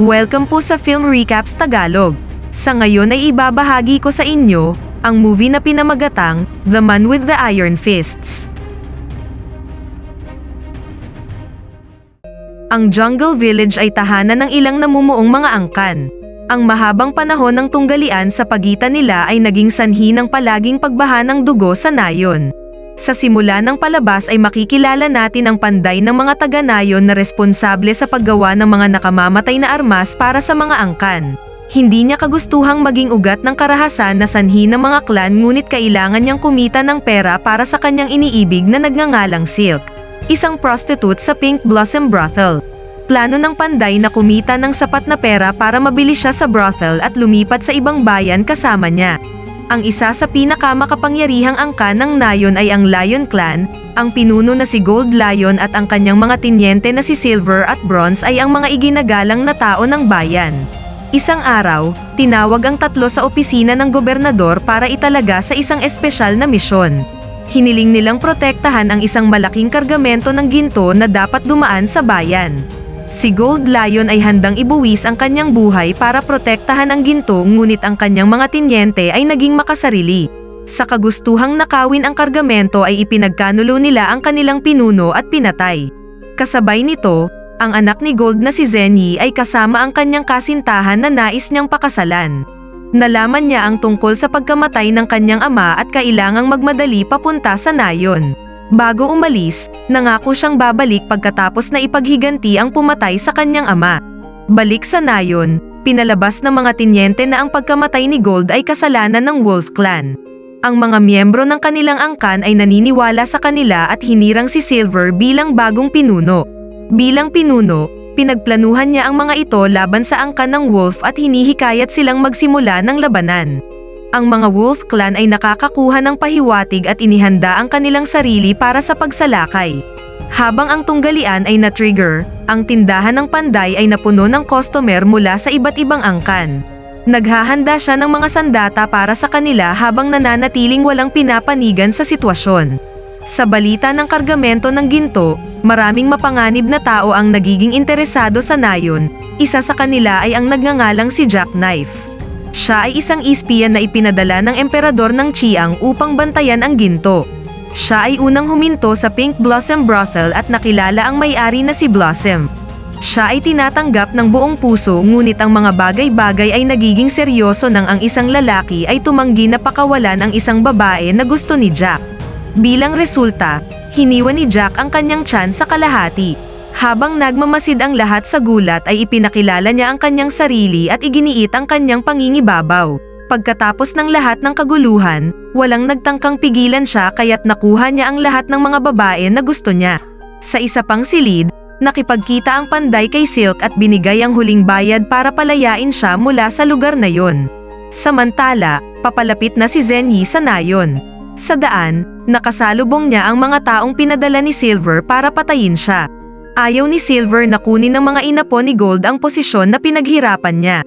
Welcome po sa Film Recaps Tagalog. Sa ngayon ay ibabahagi ko sa inyo ang movie na pinamagatang The Man with the Iron Fists. Ang Jungle Village ay tahanan ng ilang namumuong mga angkan. Ang mahabang panahon ng tunggalian sa pagitan nila ay naging sanhi ng palaging pagbaha ng dugo sa nayon. Sa simula ng palabas ay makikilala natin ang panday ng mga taga-nayon na responsable sa paggawa ng mga nakamamatay na armas para sa mga angkan. Hindi niya kagustuhang maging ugat ng karahasan na sanhi ng mga klan ngunit kailangan niyang kumita ng pera para sa kanyang iniibig na nagngangalang Silk. Isang prostitute sa Pink Blossom Brothel. Plano ng panday na kumita ng sapat na pera para mabili siya sa brothel at lumipat sa ibang bayan kasama niya. Ang isa sa pinakamakapangyarihang angkan ng nayon ay ang Lion Clan, ang pinuno na si Gold Lion at ang kanyang mga tinyente na si Silver at Bronze ay ang mga iginagalang na tao ng bayan. Isang araw, tinawag ang tatlo sa opisina ng gobernador para italaga sa isang espesyal na misyon. Hiniling nilang protektahan ang isang malaking kargamento ng ginto na dapat dumaan sa bayan. Si Gold Lion ay handang ibuwis ang kanyang buhay para protektahan ang ginto ngunit ang kanyang mga tinyente ay naging makasarili. Sa kagustuhang nakawin ang kargamento ay ipinagkanulo nila ang kanilang pinuno at pinatay. Kasabay nito, ang anak ni Gold na si Zenyi ay kasama ang kanyang kasintahan na nais niyang pakasalan. Nalaman niya ang tungkol sa pagkamatay ng kanyang ama at kailangang magmadali papunta sa nayon. Bago umalis, nangako siyang babalik pagkatapos na ipaghiganti ang pumatay sa kanyang ama. Balik sa nayon, pinalabas ng mga tinyente na ang pagkamatay ni Gold ay kasalanan ng Wolf Clan. Ang mga miyembro ng kanilang angkan ay naniniwala sa kanila at hinirang si Silver bilang bagong pinuno. Bilang pinuno, pinagplanuhan niya ang mga ito laban sa angkan ng Wolf at hinihikayat silang magsimula ng labanan. Ang mga Wolf Clan ay nakakakuha ng pahiwatig at inihanda ang kanilang sarili para sa pagsalakay. Habang ang tunggalian ay na-trigger, ang tindahan ng panday ay napuno ng customer mula sa iba't ibang angkan. Naghahanda siya ng mga sandata para sa kanila habang nananatiling walang pinapanigan sa sitwasyon. Sa balita ng kargamento ng ginto, maraming mapanganib na tao ang nagiging interesado sa nayon, isa sa kanila ay ang nagngangalang si Jackknife. Siya ay isang ispiyan na ipinadala ng emperador ng Chiang upang bantayan ang ginto. Siya ay unang huminto sa Pink Blossom Brothel at nakilala ang may-ari na si Blossom. Siya ay tinatanggap ng buong puso ngunit ang mga bagay-bagay ay nagiging seryoso nang ang isang lalaki ay tumanggi na pakawalan ang isang babae na gusto ni Jack. Bilang resulta, hiniwan ni Jack ang kanyang tiyan sa kalahati. Habang nagmamasid ang lahat sa gulat ay ipinakilala niya ang kanyang sarili at iginiit ang kanyang pangingibabaw. Pagkatapos ng lahat ng kaguluhan, walang nagtangkang pigilan siya kaya't nakuha niya ang lahat ng mga babae na gusto niya. Sa isa pang silid, nakipagkita ang panday kay Silk at binigay ang huling bayad para palayain siya mula sa lugar na yon. Samantala, papalapit na si Zenyi sa nayon. Sa daan, nakasalubong niya ang mga taong pinadala ni Silver para patayin siya. Ayaw ni Silver na kunin ng mga inapo ni Gold ang posisyon na pinaghirapan niya.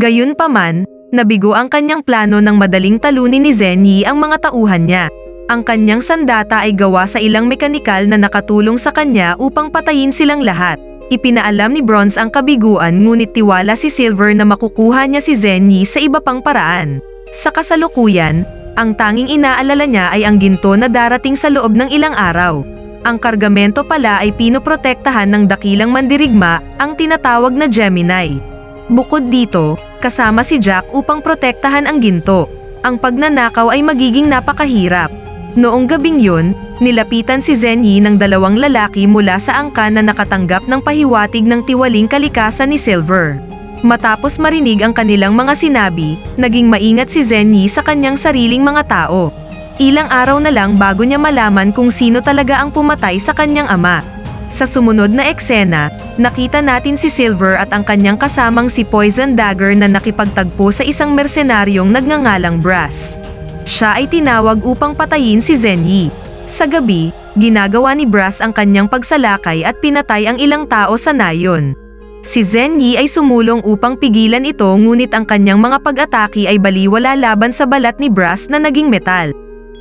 Gayunpaman, nabigo ang kanyang plano ng madaling talunin ni Zenyi ang mga tauhan niya. Ang kanyang sandata ay gawa sa ilang mekanikal na nakatulong sa kanya upang patayin silang lahat. Ipinaalam ni Bronze ang kabiguan ngunit tiwala si Silver na makukuha niya si Zenyi sa iba pang paraan. Sa kasalukuyan, ang tanging inaalala niya ay ang ginto na darating sa loob ng ilang araw. Ang kargamento pala ay pinoprotektahan ng dakilang mandirigma, ang tinatawag na Gemini. Bukod dito, kasama si Jack upang protektahan ang ginto. Ang pagnanakaw ay magiging napakahirap. Noong gabing yun, nilapitan si Zenyi ng dalawang lalaki mula sa angkan na nakatanggap ng pahiwatig ng tiwaling kalikasan ni Silver. Matapos marinig ang kanilang mga sinabi, naging maingat si Zenyi sa kanyang sariling mga tao. Ilang araw na lang bago niya malaman kung sino talaga ang pumatay sa kanyang ama. Sa sumunod na eksena, nakita natin si Silver at ang kanyang kasamang si Poison Dagger na nakipagtagpo sa isang mersenaryong nagngangalang Brass. Siya ay tinawag upang patayin si Zenyi. Sa gabi, ginagawa ni Brass ang kanyang pagsalakay at pinatay ang ilang tao sa nayon. Si Zenyi ay sumulong upang pigilan ito ngunit ang kanyang mga pag-atake ay baliwala laban sa balat ni Brass na naging metal.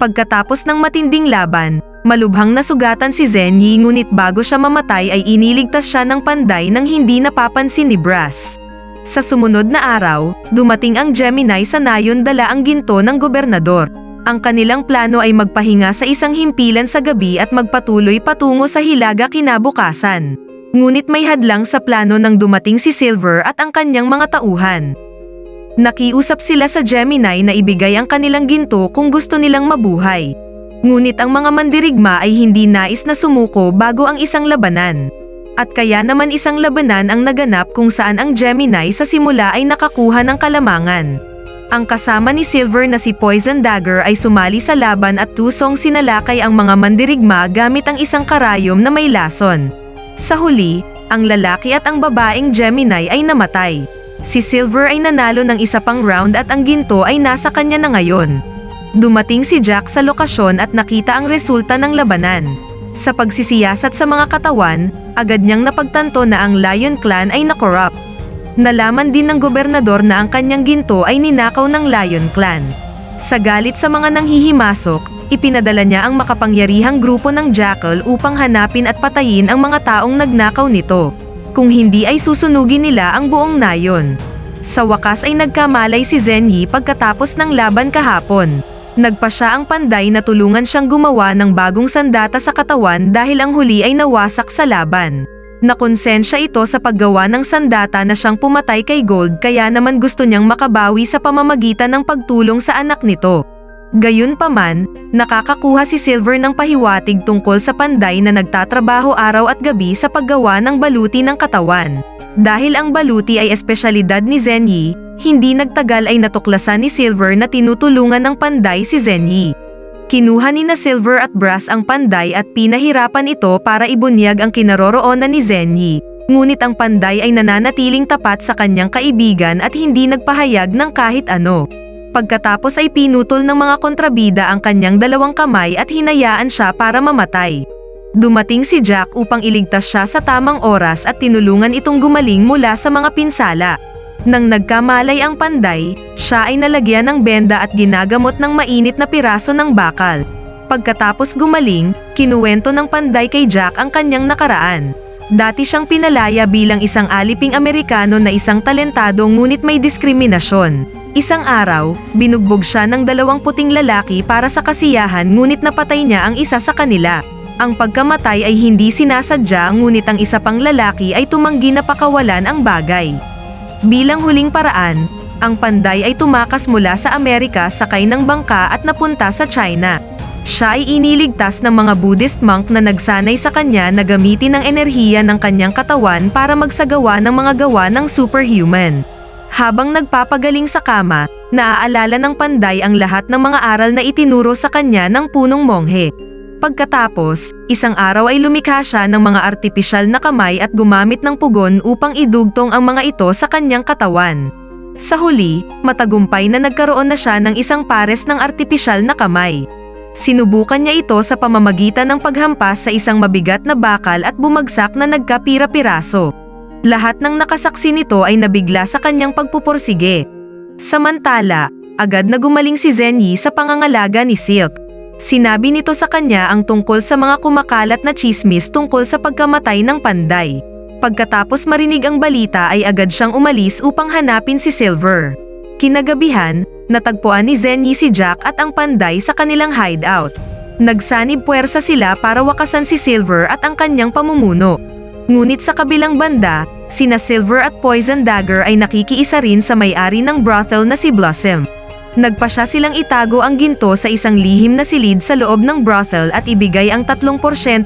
Pagkatapos ng matinding laban, malubhang nasugatan si Zenyi ngunit bago siya mamatay ay iniligtas siya ng panday nang hindi napapansin ni Brass. Sa sumunod na araw, dumating ang Gemini sa nayon dala ang ginto ng gobernador. Ang kanilang plano ay magpahinga sa isang himpilan sa gabi at magpatuloy patungo sa Hilaga kinabukasan. Ngunit may hadlang sa plano nang dumating si Silver at ang kanyang mga tauhan. Nakiusap sila sa Gemini na ibigay ang kanilang ginto kung gusto nilang mabuhay. Ngunit ang mga mandirigma ay hindi nais na sumuko bago ang isang labanan. At kaya naman isang labanan ang naganap kung saan ang Gemini sa simula ay nakakuha ng kalamangan. Ang kasama ni Silver na si Poison Dagger ay sumali sa laban at tusong sinalakay ang mga mandirigma gamit ang isang karayom na may lason. Sa huli, ang lalaki at ang babaeng Gemini ay namatay. Si Silver ay nanalo ng isa pang round at ang ginto ay nasa kanya na ngayon. Dumating si Jack sa lokasyon at nakita ang resulta ng labanan. Sa pagsisiyasat sa mga katawan, agad niyang napagtanto na ang Lion Clan ay nakorrupt. Nalaman din ng gobernador na ang kanyang ginto ay ninakaw ng Lion Clan. Sa galit sa mga nanghihimasok, ipinadala niya ang makapangyarihang grupo ng Jackal upang hanapin at patayin ang mga taong nagnakaw nito. Kung hindi ay susunugin nila ang buong nayon. Sa wakas ay nagkamalay si Zenyi pagkatapos ng laban kahapon. Nagpa siya ang panday na tulungan siyang gumawa ng bagong sandata sa katawan dahil ang huli ay nawasak sa laban. Nakonsensya ito sa paggawa ng sandata na siyang pumatay kay Gold kaya naman gusto niyang makabawi sa pamamagitan ng pagtulong sa anak nito. Gayunpaman, nakakakuha si Silver ng pahiwatig tungkol sa panday na nagtatrabaho araw at gabi sa paggawa ng baluti ng katawan. Dahil ang baluti ay espesyalidad ni Zenyi, hindi nagtagal ay natuklasan ni Silver na tinutulungan ng panday si Zenyi. Kinuha ni na Silver at Brass ang panday at pinahirapan ito para ibunyag ang kinaroroonan ni Zenyi. Ngunit ang panday ay nananatiling tapat sa kanyang kaibigan at hindi nagpahayag ng kahit ano. Pagkatapos ay pinutol ng mga kontrabida ang kanyang dalawang kamay at hinayaan siya para mamatay. Dumating si Jack upang iligtas siya sa tamang oras at tinulungan itong gumaling mula sa mga pinsala. Nang nagkamalay ang panday, siya ay nalagyan ng benda at ginagamot ng mainit na piraso ng bakal. Pagkatapos gumaling, kinuwento ng panday kay Jack ang kanyang nakaraan. Dati siyang pinalaya bilang isang aliping Amerikano na isang talentado ngunit may diskriminasyon. Isang araw, binugbog siya ng dalawang puting lalaki para sa kasiyahan ngunit napatay niya ang isa sa kanila. Ang pagkamatay ay hindi sinasadya ngunit ang isa pang lalaki ay tumanggi na pakawalan ang bagay. Bilang huling paraan, ang panday ay tumakas mula sa Amerika sakay ng bangka at napunta sa China. Siya ay iniligtas ng mga Buddhist monk na nagsanay sa kanya na gamitin ang enerhiya ng kanyang katawan para magsagawa ng mga gawa ng superhuman. Habang nagpapagaling sa kama, naaalala ng panday ang lahat ng mga aral na itinuro sa kanya ng punong monghe. Pagkatapos, isang araw ay lumikha siya ng mga artipisyal na kamay at gumamit ng pugon upang idugtong ang mga ito sa kanyang katawan. Sa huli, matagumpay na nagkaroon na siya ng isang pares ng artipisyal na kamay. Sinubukan niya ito sa pamamagitan ng paghampas sa isang mabigat na bakal at bumagsak na nagkapira-piraso. Lahat ng nakasaksi nito ay nabigla sa kanyang pagpupursige. Samantala, agad na gumaling si Zenyi sa pangangalaga ni Silk. Sinabi nito sa kanya ang tungkol sa mga kumakalat na chismis tungkol sa pagkamatay ng panday. Pagkatapos marinig ang balita ay agad siyang umalis upang hanapin si Silver. Kinagabihan, natagpuan ni Zenyi si Jack at ang panday sa kanilang hideout. Nagsanib puwersa sila para wakasan si Silver at ang kanyang pamumuno. Ngunit sa kabilang banda, sina Silver at Poison Dagger ay nakikiisa rin sa may-ari ng brothel na si Blossom. Nagpa siya silang itago ang ginto sa isang lihim na silid sa loob ng brothel at ibigay ang 3%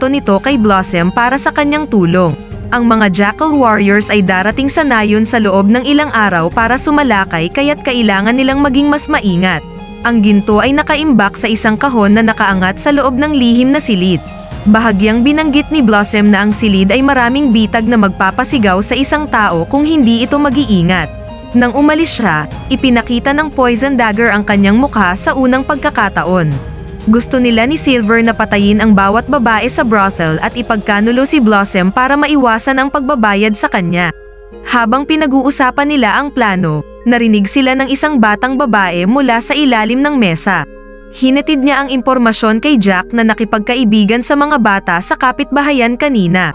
nito kay Blossom para sa kanyang tulong. Ang mga Jackal Warriors ay darating sa nayon sa loob ng ilang araw para sumalakay kaya't kailangan nilang maging mas maingat. Ang ginto ay nakaimbak sa isang kahon na nakaangat sa loob ng lihim na silid. Bahagyang binanggit ni Blossom na ang silid ay maraming bitag na magpapasigaw sa isang tao kung hindi ito mag-iingat. Nang umalis siya, ipinakita ng Poison Dagger ang kanyang mukha sa unang pagkakataon. Gusto nila ni Silver na patayin ang bawat babae sa brothel at ipagkanulo si Blossom para maiwasan ang pagbabayad sa kanya. Habang pinag-uusapan nila ang plano, narinig sila ng isang batang babae mula sa ilalim ng mesa. Hinatid niya ang impormasyon kay Jack na nakipagkaibigan sa mga bata sa kapitbahayan kanina.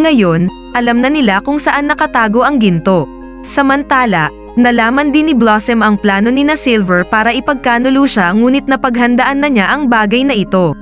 Ngayon, alam na nila kung saan nakatago ang ginto. Samantala, nalaman din ni Blossom ang plano ni na Silver para ipagkanulo siya ngunit napaghandaan na niya ang bagay na ito.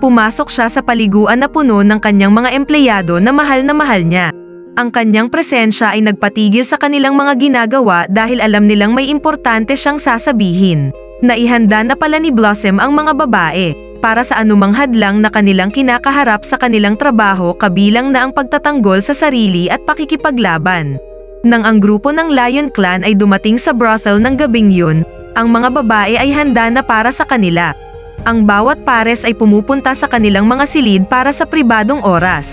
Pumasok siya sa paliguan na puno ng kanyang mga empleyado na mahal na mahal niya. Ang kanyang presensya ay nagpatigil sa kanilang mga ginagawa dahil alam nilang may importante siyang sasabihin. Naihanda na pala ni Blossom ang mga babae para sa anumang hadlang na kanilang kinakaharap sa kanilang trabaho kabilang na ang pagtatanggol sa sarili at pakikipaglaban. Nang ang grupo ng Lion Clan ay dumating sa brothel ng gabing yun, ang mga babae ay handa na para sa kanila. Ang bawat pares ay pumupunta sa kanilang mga silid para sa pribadong oras.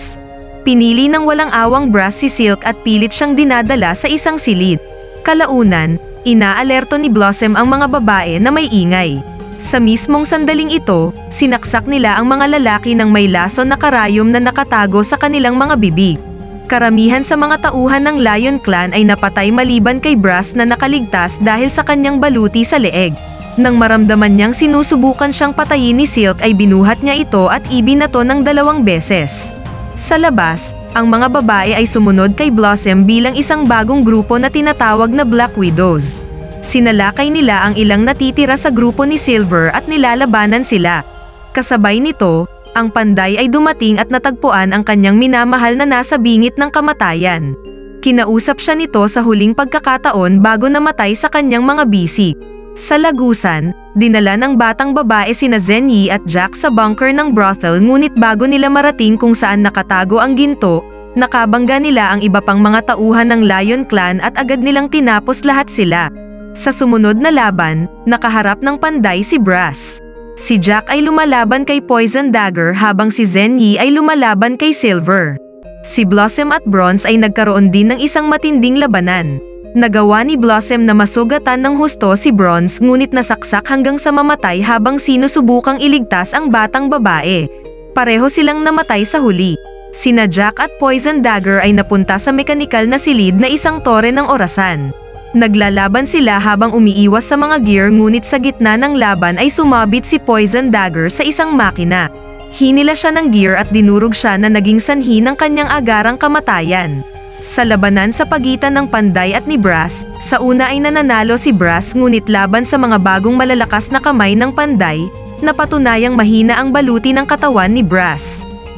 Pinili ng walang awang brass si Silk at pilit siyang dinadala sa isang silid. Kalaunan, inaalerto ni Blossom ang mga babae na may ingay. Sa mismong sandaling ito, sinaksak nila ang mga lalaki ng may lason na karayom na nakatago sa kanilang mga bibig. Karamihan sa mga tauhan ng Lion Clan ay napatay maliban kay Brass na nakaligtas dahil sa kanyang baluti sa leeg. Nang maramdaman niyang sinusubukan siyang patayin ni Silk ay binuhat niya ito at ibinato ng dalawang beses. Sa labas, ang mga babae ay sumunod kay Blossom bilang isang bagong grupo na tinatawag na Black Widows. Sinalakay nila ang ilang natitira sa grupo ni Silver at nilalabanan sila. Kasabay nito, ang panday ay dumating at natagpuan ang kanyang minamahal na nasa bingit ng kamatayan. Kinausap siya nito sa huling pagkakataon bago namatay sa kanyang mga bisik. Sa lagusan, dinala ng batang babae sina Zenyi at Jack sa bunker ng brothel ngunit bago nila marating kung saan nakatago ang ginto, nakabangga nila ang iba pang mga tauhan ng Lion Clan at agad nilang tinapos lahat sila. Sa sumunod na laban, nakaharap ng panday si Brass. Si Jack ay lumalaban kay Poison Dagger habang si Zenyi ay lumalaban kay Silver. Si Blossom at Bronze ay nagkaroon din ng isang matinding labanan. Nagawa ni Blossom na masugatan ng husto si Bronze ngunit nasaksak hanggang sa mamatay habang sinusubukang iligtas ang batang babae. Pareho silang namatay sa huli. Sina Jack at Poison Dagger ay napunta sa mekanikal na silid na isang tore ng orasan. Naglalaban sila habang umiiwas sa mga gear ngunit sa gitna ng laban ay sumabit si Poison Dagger sa isang makina. Hinila siya ng gear at dinurog siya na naging sanhi ng kanyang agarang kamatayan. Sa labanan sa pagitan ng Panday at ni Brass, sa una ay nananalo si Brass ngunit laban sa mga bagong malalakas na kamay ng Panday, napatunayang mahina ang baluti ng katawan ni Brass.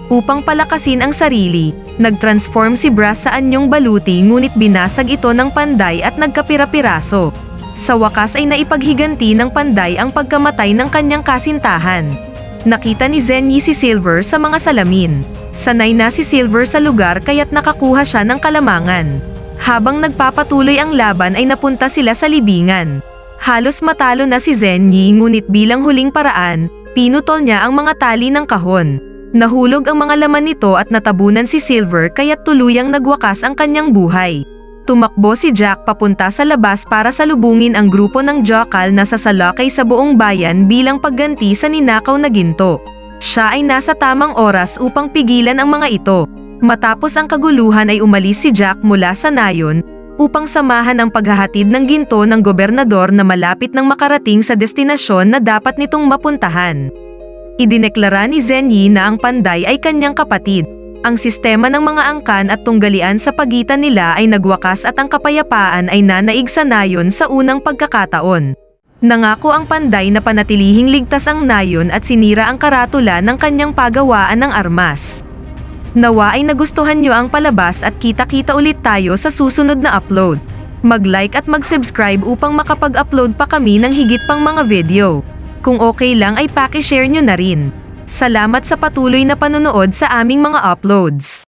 Upang palakasin ang sarili, nag-transform si Brass sa anyong baluti ngunit binasag ito ng Panday at nagkapira-piraso. Sa wakas ay naipaghiganti ng Panday ang pagkamatay ng kanyang kasintahan. Nakita ni Zenyi si Silver sa mga salamin. Sanay na si Silver sa lugar kaya't nakakuha siya ng kalamangan. Habang nagpapatuloy ang laban ay napunta sila sa libingan. Halos matalo na si Zenyi ngunit bilang huling paraan, pinutol niya ang mga tali ng kahon. Nahulog ang mga laman nito at natabunan si Silver kaya't tuluyang nagwakas ang kanyang buhay. Tumakbo si Jack papunta sa labas para salubungin ang grupo ng Jokal na sasalakay sa buong bayan bilang pagganti sa ninakaw na ginto. Siya ay nasa tamang oras upang pigilan ang mga ito. Matapos ang kaguluhan ay umalis si Jack mula sa nayon, upang samahan ang paghahatid ng ginto ng gobernador na malapit nang makarating sa destinasyon na dapat nitong mapuntahan. Idineklara ni Zenyi na ang panday ay kanyang kapatid. Ang sistema ng mga angkan at tunggalian sa pagitan nila ay nagwakas at ang kapayapaan ay nanaig sa nayon sa unang pagkakataon. Nangako ang panday na panatilihing ligtas ang nayon at sinira ang karatula ng kanyang pagawaan ng armas. Nawa ay nagustuhan nyo ang palabas at kita-kita ulit tayo sa susunod na upload. Mag-like at mag-subscribe upang makapag-upload pa kami ng higit pang mga video. Kung okay lang ay paki-share nyo na rin. Salamat sa patuloy na panonood sa aming mga uploads.